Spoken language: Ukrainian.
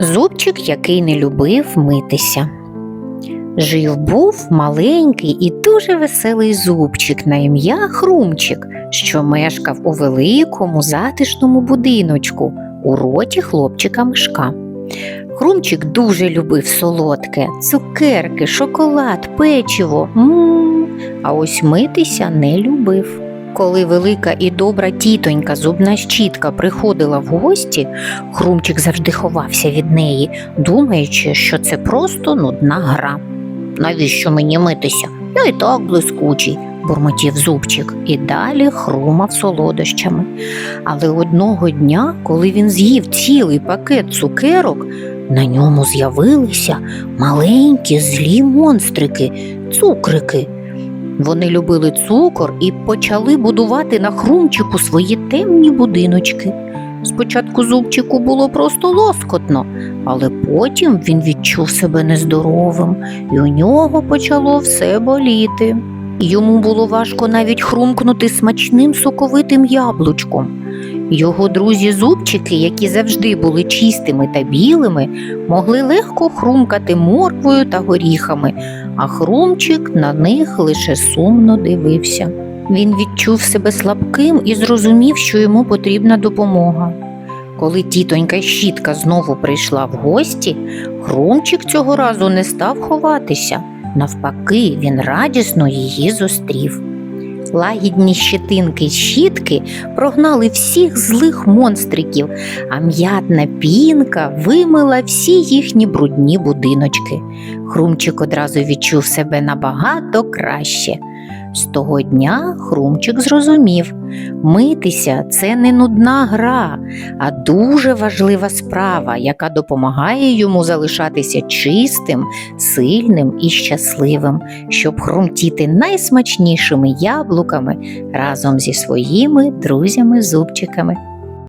Зубчик, який не любив митися. Жив був маленький і дуже веселий зубчик на ім'я Хрумчик, що мешкав у великому затишному будиночку у роті хлопчика мишка. Хрумчик дуже любив солодке, цукерки, шоколад, печиво. м А ось митися не любив. Коли велика і добра тітонька зубна щітка приходила в гості, Хрумчик завжди ховався від неї, думаючи, що це просто нудна гра. Навіщо мені митися? Я і так блискучий, бурмотів зубчик і далі хрумав солодощами. Але одного дня, коли він з'їв цілий пакет цукерок, на ньому з'явилися маленькі злі монстрики, цукрики. Вони любили цукор і почали будувати на хрумчику свої темні будиночки. Спочатку зубчику було просто лоскотно, але потім він відчув себе нездоровим, і у нього почало все боліти. Йому було важко навіть хрумкнути смачним соковитим яблучком. Його друзі-зубчики, які завжди були чистими та білими, могли легко хрумкати морквою та горіхами, а хрумчик на них лише сумно дивився. Він відчув себе слабким і зрозумів, що йому потрібна допомога. Коли тітонька щітка знову прийшла в гості, Хрумчик цього разу не став ховатися. Навпаки, він радісно її зустрів. Лагідні щетинки щітки прогнали всіх злих монстриків, а м'ятна пінка вимила всі їхні брудні будиночки. Хрумчик одразу відчув себе набагато краще. З того дня Хрумчик зрозумів, митися це не нудна гра, а дуже важлива справа, яка допомагає йому залишатися чистим, сильним і щасливим, щоб хрумтіти найсмачнішими яблуками разом зі своїми друзями-зубчиками.